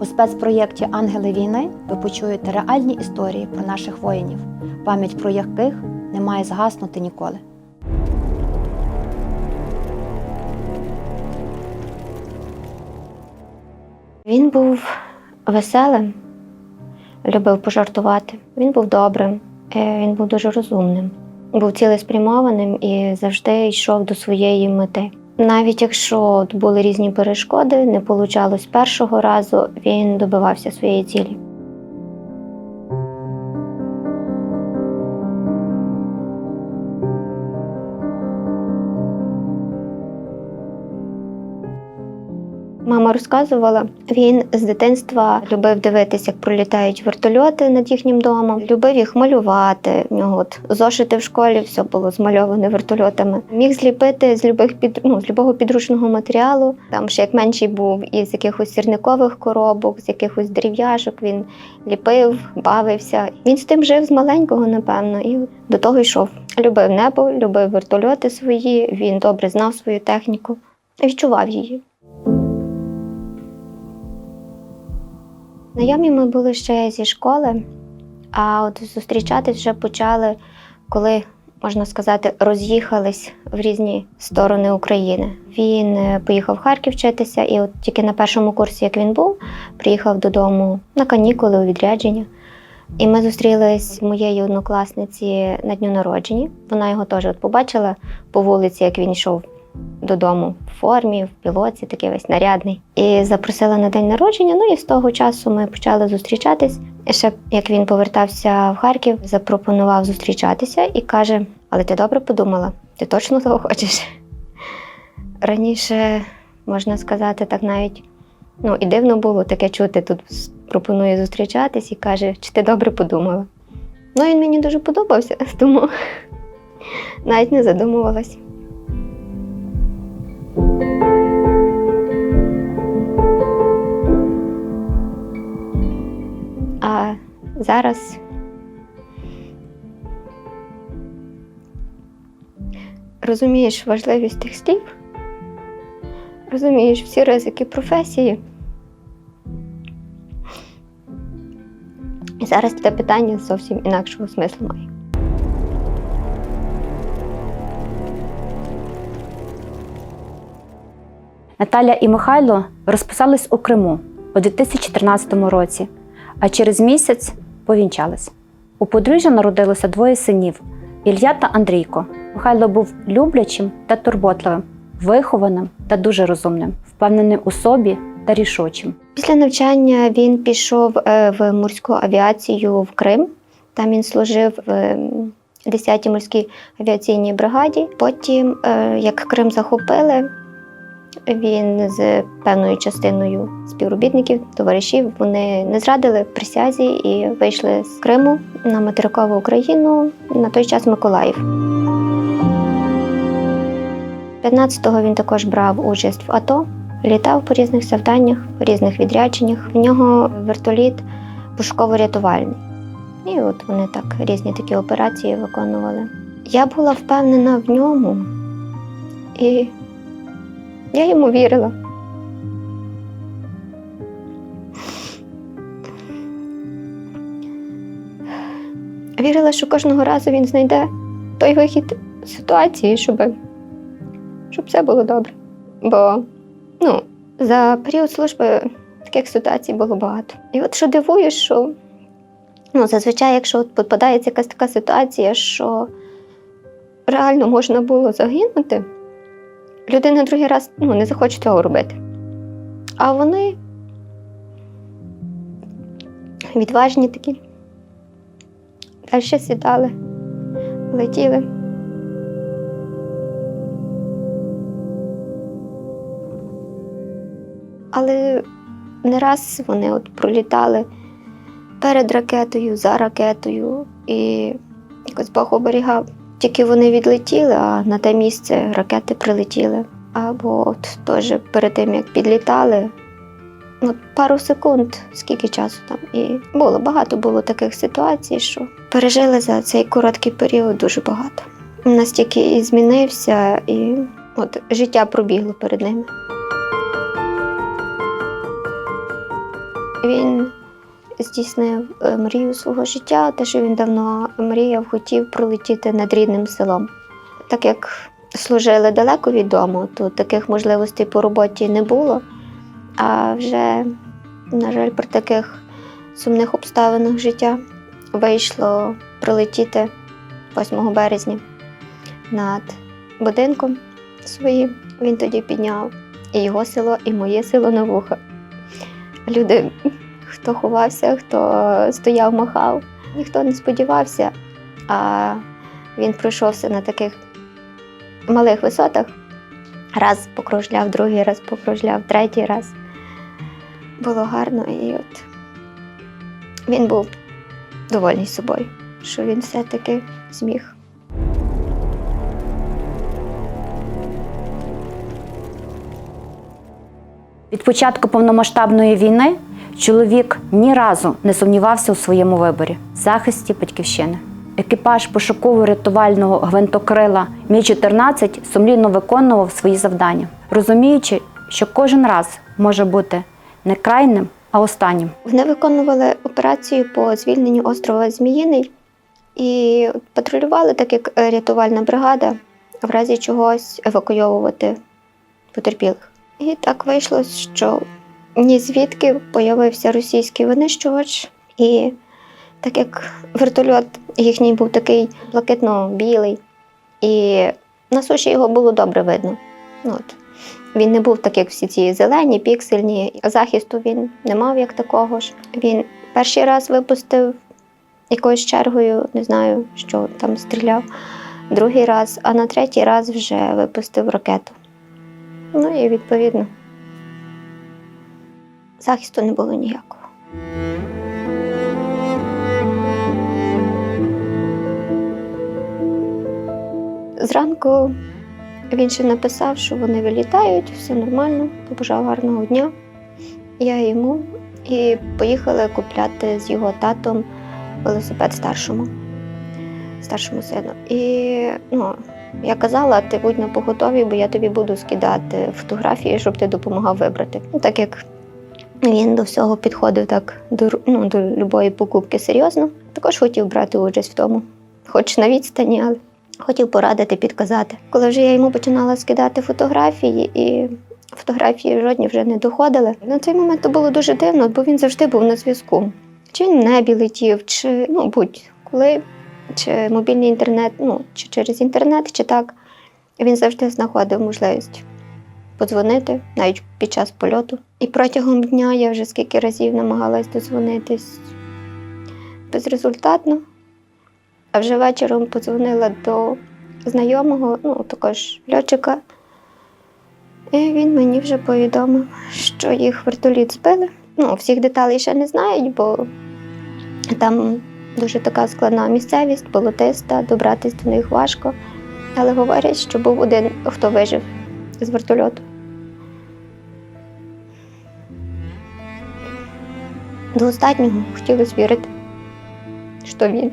У спецпроєкті Ангели війни ви почуєте реальні історії про наших воїнів, пам'ять про яких не має згаснути ніколи. Він був веселим, любив пожартувати. Він був добрим, е, він був дуже розумним, був цілеспрямованим і завжди йшов до своєї мети. Навіть якщо були різні перешкоди, не получалось першого разу, він добивався своєї цілі. Розказувала, він з дитинства любив дивитися, як пролітають вертольоти над їхнім домом, любив їх малювати. В нього от зошити в школі, все було змальоване вертольотами. Міг зліпити з любих під ну, з любого підручного матеріалу. Там ще як менший був із якихось сірникових коробок, з якихось дерев'яшок. Він ліпив, бавився. Він з тим жив з маленького, напевно, і до того йшов. Любив небо, любив вертольоти свої. Він добре знав свою техніку, відчував її. Знайомі ми були ще зі школи, а от зустрічатись вже почали, коли, можна сказати, роз'їхались в різні сторони України. Він е, поїхав в Харків вчитися, і от тільки на першому курсі, як він був, приїхав додому на канікули у відрядження. І ми зустрілись з моєю однокласниці на дню народження. Вона його теж от побачила по вулиці, як він йшов додому в формі, в пілоці, такий весь нарядний. І запросила на день народження. Ну і з того часу ми почали зустрічатись. І ще як він повертався в Харків, запропонував зустрічатися і каже: Але ти добре подумала? Ти точно того хочеш? Раніше, можна сказати, так навіть ну і дивно було таке чути. Тут пропонує зустрічатись і каже, чи ти добре подумала? Ну, він мені дуже подобався, тому навіть не задумувалась. Зараз розумієш важливість тих слів, розумієш всі ризики професії. І зараз це питання зовсім інакшого смислу має. Наталя і Михайло розписались у Криму у 2013 році, а через місяць повінчались. У подружжя народилося двоє синів Ілля та Андрійко. Михайло був люблячим та турботливим, вихованим та дуже розумним, впевненим у собі та рішучим. Після навчання він пішов е, в морську авіацію в Крим. Там він служив в ем, 10-й морській авіаційній бригаді. Потім, е, як Крим захопили, він з певною частиною співробітників, товаришів, вони не зрадили присязі і вийшли з Криму на материкову Україну на той час Миколаїв. 15-го він також брав участь в АТО, літав по різних завданнях, по різних відрядженнях. В нього вертоліт пошуково-рятувальний. І от вони так різні такі операції виконували. Я була впевнена в ньому, і я йому вірила. Вірила, що кожного разу він знайде той вихід ситуації, щоб, щоб все було добре. Бо ну, за період служби таких ситуацій було багато. І от що дивує, що ну, зазвичай, якщо попадається якась така ситуація, що реально можна було загинути, людина другий раз ну, не захоче цього робити. А вони відважні такі. Далі сідали, летіли. Але не раз вони от пролітали перед ракетою, за ракетою, і якось Бог оберігав. Тільки вони відлетіли, а на те місце ракети прилетіли. Або от теж перед тим, як підлітали, ну, пару секунд, скільки часу там. І було багато було таких ситуацій, що пережили за цей короткий період дуже багато. Настільки і змінився, і от життя пробігло перед ними. Він здійснив е, мрію свого життя, те, що він давно мріяв, хотів пролетіти над рідним селом. Так як служили далеко від дому, то таких можливостей по роботі не було. А вже, на жаль, при таких сумних обставинах життя вийшло прилетіти 8 березня над будинком своїм. Він тоді підняв і його село, і моє село на вуха. Люди, хто ховався, хто стояв, махав, ніхто не сподівався. А він пройшовся на таких малих висотах. Раз покружляв, другий раз покружляв, третій раз. Було гарно, і от він був довольний собою, що він все-таки зміг. Від початку повномасштабної війни чоловік ні разу не сумнівався у своєму виборі захисті батьківщини. Екіпаж пошуково-рятувального гвинтокрила Мі-14 сумлінно виконував свої завдання, розуміючи, що кожен раз може бути не крайним, а останнім. Вони виконували операцію по звільненню острова Зміїний і патрулювали, так як рятувальна бригада, в разі чогось евакуйовувати потерпілих. І так вийшло, що ні звідки появився російський винищувач, і так як вертольот їхній був такий блакитно-білий, і на суші його було добре видно. От. Він не був так, як всі ці зелені, піксельні. Захисту він не мав як такого ж. Він перший раз випустив якоюсь чергою, не знаю, що там стріляв, другий раз, а на третій раз вже випустив ракету. Ну і відповідно захисту не було ніякого. Зранку він ще написав, що вони вилітають, все нормально, побажав гарного дня. Я йому і поїхали купляти з його татом велосипед старшому, старшому сину. І ну, я казала, ти будь на поготові, бо я тобі буду скидати фотографії, щоб ти допомагав вибрати. Ну, так як він до всього підходив так до, ну, до любої покупки серйозно, також хотів брати участь в тому, хоч на відстані, але хотів порадити, підказати. Коли вже я йому починала скидати фотографії, і фотографії жодні вже не доходили. На той момент то було дуже дивно, бо він завжди був на зв'язку. Чи в небі летів, чи ну будь-коли, чи мобільний інтернет, ну чи через інтернет, чи так. Він завжди знаходив можливість подзвонити навіть під час польоту. І протягом дня я вже скільки разів намагалась дозвонитись безрезультатно. А вже вечором подзвонила до знайомого, ну також льотчика. І він мені вже повідомив, що їх вертоліт збили. Ну, всіх деталей ще не знають, бо там дуже така складна місцевість, болотиста, добратись до них важко. Але говорять, що був один, хто вижив з вертольоту. До останнього хотілося вірити, що він.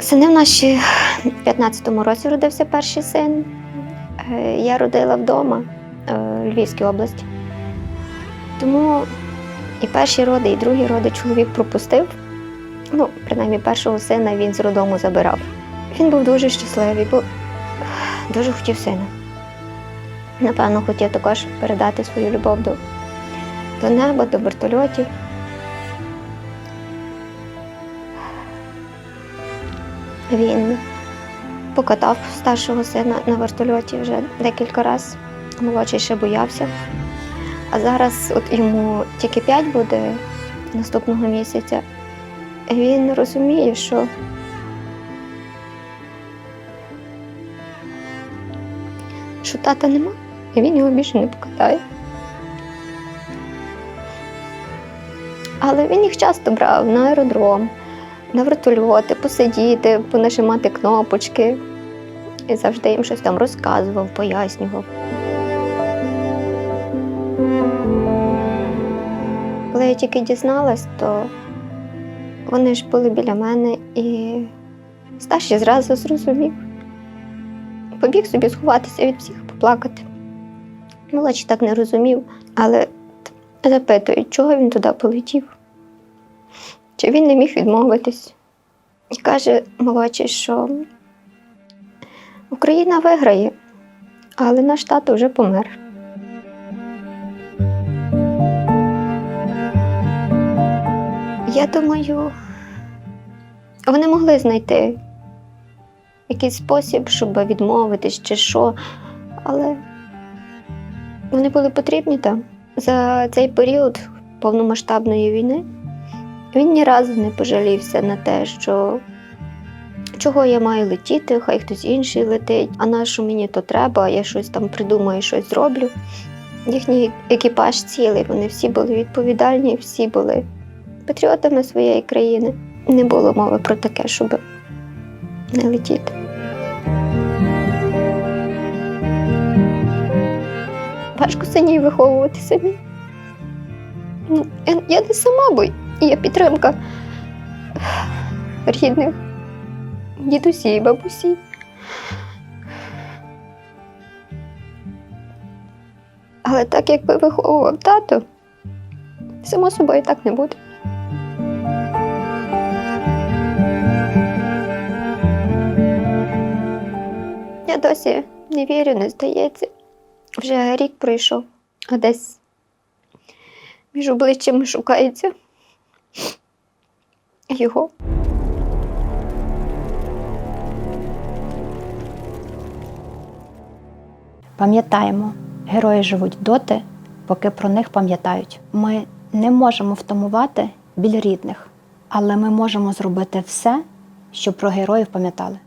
Сини в нас ще в 15-му році родився перший син. Е, Я родила вдома е, в Львівській області. Тому і перші роди, і другі роди чоловік пропустив. Ну, принаймні, першого сина він з роддому забирав. Він був дуже щасливий, бо дуже хотів сина. Напевно, хотів також передати свою любов до, до неба, до вертольотів. Він покатав старшого сина на вертольоті вже декілька разів. Молодший ще боявся. А зараз от йому тільки 5 буде наступного місяця. Він розуміє, що що тата нема, і він його більше не покатає. Але він їх часто брав на аеродром, на вертольоти, посидіти, понажимати кнопочки. І завжди їм щось там розказував, пояснював. Коли я тільки дізналась, то вони ж були біля мене і старший зразу зрозумів. Побіг собі сховатися від всіх, поплакати. Молодший так не розумів, але запитують, чого він туди полетів, чи він не міг відмовитись. І каже молодший, що Україна виграє, але наш тато вже помер. Я думаю, вони могли знайти якийсь спосіб, щоб відмовитись чи що, але вони були потрібні там. За цей період повномасштабної війни він ні разу не пожалівся на те, що чого я маю летіти, хай хтось інший летить, а на що мені то треба, я щось там придумаю, щось зроблю. Їхній екіпаж цілий, вони всі були відповідальні, всі були патріотами своєї країни. Не було мови про таке, щоб не летіти. Важко синій виховувати самі. Ну, я, не сама, бо є підтримка рідних, дідусі, бабусі. Але так, якби виховував тато, само собою так не буде. Я досі не вірю, не здається. Вже рік пройшов, а десь між обличчями шукається його. Пам'ятаємо, герої живуть доти, поки про них пам'ятають. Ми не можемо втамувати біль рідних, але ми можемо зробити все, щоб про героїв пам'ятали.